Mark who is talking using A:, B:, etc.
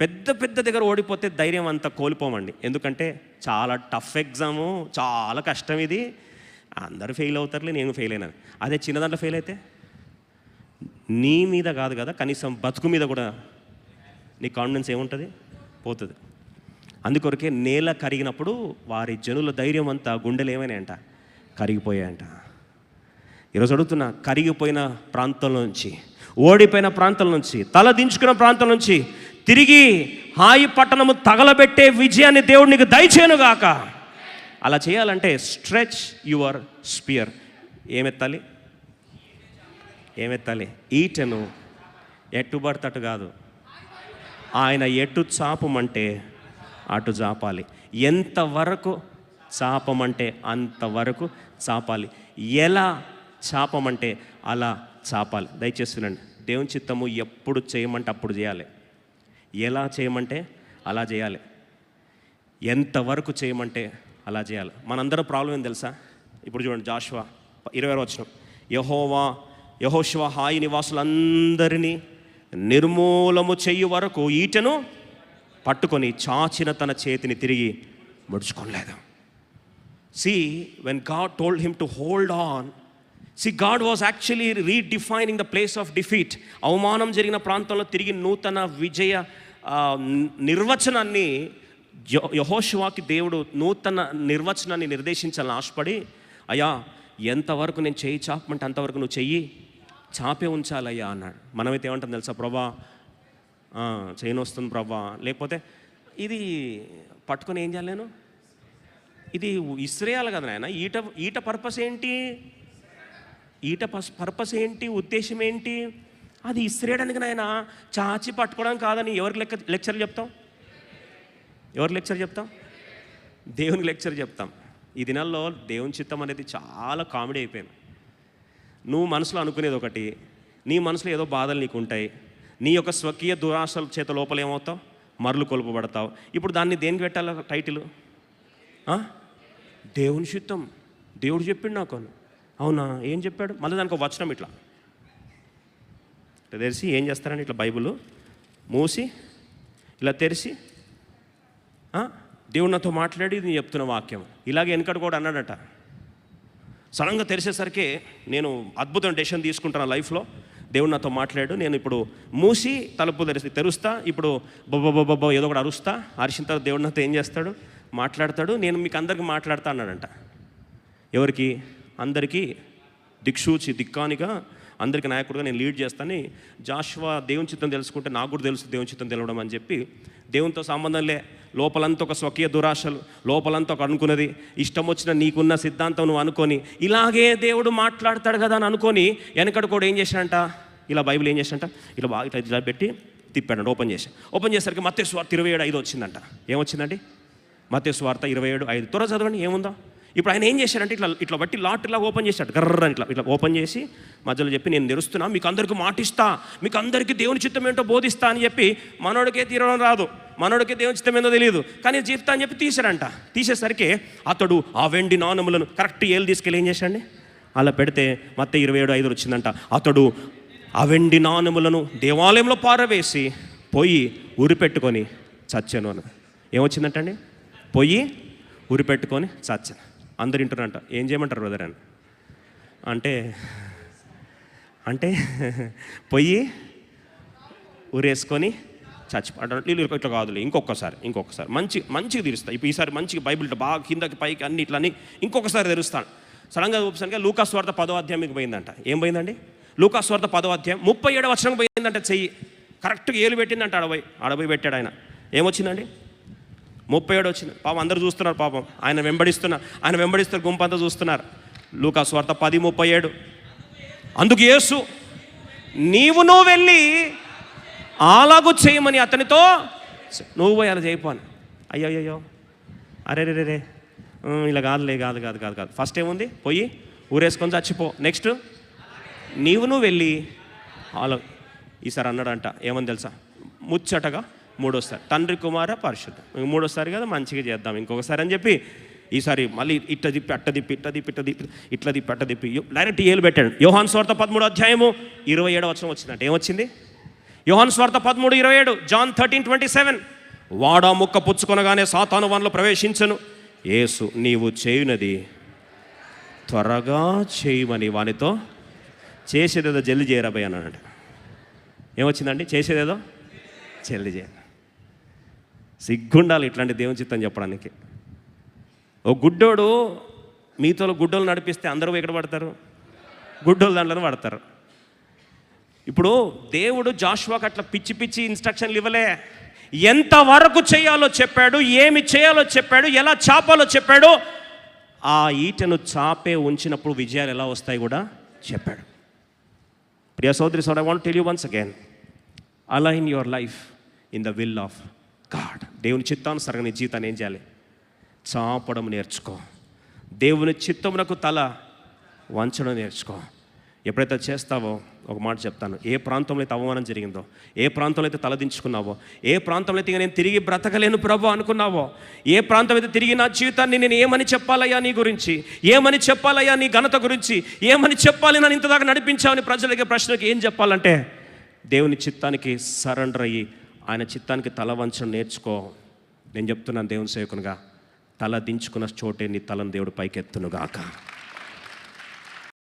A: పెద్ద పెద్ద దగ్గర ఓడిపోతే ధైర్యం అంతా కోల్పోమండి. ఎందుకంటే చాలా టఫ్ ఎగ్జాము చాలా కష్టం ఇది. అందరూ ఫెయిల్ అవుతారులే నేను ఫెయిల్ అయినాను అదే చిన్న దాంట్లో ఫెయిల్ అయితే నీ మీద కాదు కదా కనీసం బతుకు మీద కూడా నీ కాన్ఫిడెన్స్ ఏముంటుంది? పోతుంది. అందుకొరకే నేల కరిగినప్పుడు వారి జనుల ధైర్యం అంతా గుండెలు ఏమైనాయంట? కరిగిపోయాయంట. ఈరోజు అడుగుతున్నా కరిగిపోయిన ప్రాంతం నుంచి ఓడిపోయిన ప్రాంతం నుంచి తల దించుకున్న ప్రాంతం నుంచి తిరిగి హాయి పట్టణము తగలబెట్టే విజయాన్ని దేవుడు నీకు దయచేయనుగాక. అలా చేయాలంటే స్ట్రెచ్ యువర్ స్పియర్. ఏమెత్తాలి? ఏమెత్తాలి? ఈటెను ఎట్టు పడతట్టు కాదు. ఆయన ఎటు చాపమంటే అటు చాపాలి. ఎంతవరకు చాపమంటే అంతవరకు చాపాలి. ఎలా చాపమంటే అలా చాపాలి. దయచేసి వినండి. దేవుని చిత్తము ఎప్పుడు చేయమంటే అప్పుడు చేయాలి. ఎలా చేయమంటే అలా చేయాలి. ఎంతవరకు చేయమంటే అలా చేయాలి. మనందరం ప్రాబ్లం ఏం తెలుసా? ఇప్పుడు చూడండి జాషువా ఇరవై వచ్చిన యహోవా యహోశివ హాయి నివాసులందరినీ నిర్మూలము చెయ్యి వరకు ఈటను పట్టుకొని చాచిన తన చేతిని తిరిగి ముడుచుకోలేదు see when God told him to hold on see God was actually redefining the place of defeat అవమానం జరిగిన ప్రాంతంలో తిరిగి నూతన విజయ నిర్వచనాన్ని యహోశివాకి దేవుడు నూతన నిర్వచనాన్ని నిర్దేశించాలని ఆశపడి అయ్యా ఎంతవరకు నేను చెయ్యి చాపమంటే అంతవరకు నువ్వు చెయ్యి చాపే ఉంచాలయ్యా అన్నాడు. మనమైతే ఏమంటాం తెలుసా ప్రభా? ఆ, చేయను వస్తుంది ప్రభా. లేకపోతే ఇది పట్టుకొని ఏం చేయాలి నేను? ఇది ఇస్రేయాలి కదా నాయన ఈట ఈట పర్పస్ ఏంటి? ఈట పస్ పర్పస్ ఏంటి? ఉద్దేశం ఏంటి? అది ఇస్త్రేయడానికి నాయన చాచి పట్టుకోవడం కాదని ఎవరికి లెక్క లెక్చర్ చెప్తాం ఎవరు లెక్చర్ చెప్తాం దేవునికి లెక్చర్ చెప్తాం. ఈ దినాల్లో దేవుని చిత్తం అనేది చాలా కామెడీ అయిపోయింది. నువ్వు మనసులో అనుకునేది ఒకటి నీ మనసులో ఏదో బాధలు నీకు ఉంటాయి నీ యొక్క స్వకీయ దురాశల చేత లోపల ఏమవుతావు? మరలు కొలుపబడతావు. ఇప్పుడు దాన్ని దేనికి పెట్టాలి టైటిల్? దేవుని చిత్తం. దేవుడు చెప్పిండు నాకు అవునా? ఏం చెప్పాడు? మళ్ళీ దానికి ఒక వచనం ఇట్లా. ఇట్లా తెరిచి ఏం చేస్తారని ఇట్లా బైబిల్? మూసి ఇలా తెరిచి ఆ? దేవుడు నాతో మాట్లాడి నేను చెప్తున్న వాక్యం. ఇలాగే వెనకడు కూడా అన్నాడట. సడన్గా తెరిచేసరికి నేను అద్భుతం డెసిషన్ తీసుకుంటాను లైఫ్లో. దేవుడు నాతో మాట్లాడు నేను ఇప్పుడు మూసి తలుపు తెరిచి తెరుస్తా ఇప్పుడు బొబ్బ ఏదో ఒకటి అరుస్తా అరిచిన తర్వాత దేవుడు నాతో ఏం చేస్తాడు? మాట్లాడతాడు. నేను మీకు అందరికి మాట్లాడతా అన్నాడంట. ఎవరికి? అందరికీ దిక్సూచి దిక్కానిగా అందరికీ నాయకుడిగా నేను లీడ్ చేస్తాను జాషువా దేవుని చిత్తం తెలుసుకుంటే నాకు కూడా తెలుసు దేవుని చిత్తం తెలవడం అని చెప్పి దేవునితో సంబంధం లే. లోపలంతా ఒక స్వకీయ దురాశలు లోపలంతా ఒక అనుకున్నది. ఇష్టం వచ్చిన నీకున్న సిద్ధాంతం నువ్వు అనుకొని ఇలాగే దేవుడు మాట్లాడతాడు కదా అని అనుకొని వెనకడు కూడా ఏం చేశాడంట? ఇలా బైబిల్ ఏం చేశాడంట? ఇలా బాగా ఇట్లా ఇలా పెట్టి తిప్పాడు ఓపెన్ చేసి ఓపెన్ చేసరికి మత్తే స్వార్థ ఇరవై ఏడు ఐదు వచ్చిందంట. ఏమొచ్చిందండి? మత్తే స్వార్థ ఇరవై ఏడు ఐదు. త్వర చదవండి ఏముందా? ఇప్పుడు ఆయన ఏం చేశాడంటే ఇట్లా ఇట్లా బట్టి లాట్ ఇలా ఓపెన్ చేశాడు. గర్ర ఇట్లా ఇట్లా ఓపెన్ చేసి మధ్యలో చెప్పి నేను తెరుస్తున్నా మీకు అందరికి మాటిస్తా మీకు అందరికీ దేవుని చిత్తం ఏంటో బోధిస్తా అని చెప్పి మనోడికే తీరడం రాదు. మనోడికే దేవుని చిత్తం ఏందో తెలియదు కానీ చెప్తా అని చెప్పి తీశాడంట. తీసేసరికి అతడు ఆ వెండి నానములను కరెక్ట్ ఏళ్ళు తీసుకెళ్ళి ఏం చేశాడండి? అలా పెడితే మొత్తం ఇరవై ఏడు ఐదు వచ్చిందంట. అతడు ఆ వెండి నానములను దేవాలయంలో పారవేసి పోయి ఉరి పెట్టుకొని చచ్చాను అని ఏమొచ్చిందంటండి? పోయి ఉరి పెట్టుకొని చచ్చాను. అందరు వింటున్నారంట. ఏం చేయమంటారు బ్రదర్ అని? అంటే అంటే పొయ్యి ఊరేసుకొని చచ్చిపోవడం వీళ్ళు ఇట్లా కాదులే. ఇంకొకసారి ఇంకొకసారి మంచి మంచిగా తీరుస్తా. ఇప్పుడు ఈసారి మంచిగా బైబిల్ బాగా కిందకి పైకి అన్ని ఇట్లా ఇంకొకసారి తెరుస్తాను. సడన్గా చూపిస్తాను లూకాస్ వార్త పదో అధ్యాయంకి పోయిందంట. ఏం పోయిందండి? లూకాస్ వార్త పదో అధ్యాయం ముప్పై ఏడవ వచనం పోయిందంట చెయ్యి. కరెక్ట్గా ఏలు పెట్టిందంట అడవై అడవై పెట్టాడు ఆయన. ఏమొచ్చిందండి? ముప్పై ఏడు వచ్చింది. పాపం అందరూ చూస్తున్నారు పాపం. ఆయన వెంబడిస్తున్నారు. ఆయన వెంబడిస్తున్న గుంపు అంతా చూస్తున్నారు. లూకాస్ స్వార్థ పది ముప్పై ఏడు. అందుకు యేసు నీవు నువ్వు వెళ్ళి అలాగూ చేయమని అతనితో నువ్వు పోయి అలా చేయపోను అయ్యో అయ్యో అరే రే రే ఇలా కాదులే కాదు కాదు కాదు కాదు. ఫస్ట్ ఏముంది? పోయి ఊరేసుకొని చచ్చిపో. నెక్స్ట్ నీవు నువ్వు వెళ్ళి అలా ఈసారి అన్నాడంట. ఏమని తెలుసా? ముచ్చటగా మూడోసారి. తండ్రి కుమార పరిశుద్ధం. మూడోసారి కదా మంచిగా చేద్దాం. ఇంకొకసారి అని చెప్పి ఈసారి మళ్ళీ ఇట్ట దిప్పి అట్ట దిప్పి ఇట్ట దిప్పి ఇట్ట దిప్పి ఇట్లా దిప్పి అట్ట దిప్పి డైరెక్ట్ ఏలు పెట్టాడు. యోహాన్ స్వార్థ పదమూడు అధ్యాయము ఇరవై ఏడవ వచ్చిన వచ్చిందంట. ఏమొచ్చింది? యోహాన్ స్వార్థ పదమూడు ఇరవై ఏడు జాన్ థర్టీన్ ట్వంటీ సెవెన్. వాడా ముక్క పుచ్చుకొనగానే సాతాను వనలో ప్రవేశించను. యేసు నీవు చేయునది త్వరగా చేయమని వానితో చేసేదేదో జల్లి చేయరాబోయ్ అన్నాడు ఏమొచ్చిందండి? చేసేదేదో? జల్ది చేయ సిగ్గుండాలి ఇట్లాంటి దేవుని చిత్తం చెప్పడానికి. ఓ గుడ్డోడు మీతో గుడ్డోలు నడిపిస్తే అందరూ ఎక్కడ పడతారు? గుడ్డోలు దాంట్లోనే పడతారు. ఇప్పుడు దేవుడు జాషువాకి అట్లా పిచ్చి పిచ్చి ఇన్స్ట్రక్షన్లు ఇవ్వలే. ఎంతవరకు చేయాలో చెప్పాడు ఏమి చేయాలో చెప్పాడు ఎలా చాపాలో చెప్పాడు ఆ ఈటను చాపే ఉంచినప్పుడు విజయాలు ఎలా వస్తాయి కూడా చెప్పాడు. ప్రియ సోదరి సోడ్ I want tell you once again align your life in the will of దేవుని చిత్తానుసరంగా నీ జీవితాన్ని ఏం చేయాలి? చాపడం నేర్చుకో. దేవుని చిత్తమునకు తల వంచడం నేర్చుకో. ఎప్పుడైతే చేస్తావో ఒక మాట చెప్తాను. ఏ ప్రాంతంలో అయితే అవమానం జరిగిందో ఏ ప్రాంతంలో అయితే తలదించుకున్నావో ఏ ప్రాంతంలో అయితే నేను తిరిగి బ్రతకలేను ప్రభు అనుకున్నావో ఏ ప్రాంతం అయితే తిరిగి నా జీవితాన్ని నేను ఏమని చెప్పాలయ్యా నీ గురించి ఏమని చెప్పాలయ్యా నీ ఘనత గురించి ఏమని చెప్పాలి నన్ను ఇంతదాకా నడిపించావని ప్రజలకి ప్రశ్నకి ఏం చెప్పాలంటే దేవుని చిత్తానికి సరెండర్ అయ్యి ఆయన చిత్తానికి తల వంచడం నేర్చుకో. నేను చెప్తున్నాను దేవుని సేవకునిగా తల దించుకున్న చోటే నీ తలను దేవుడు పైకెత్తునుగాక.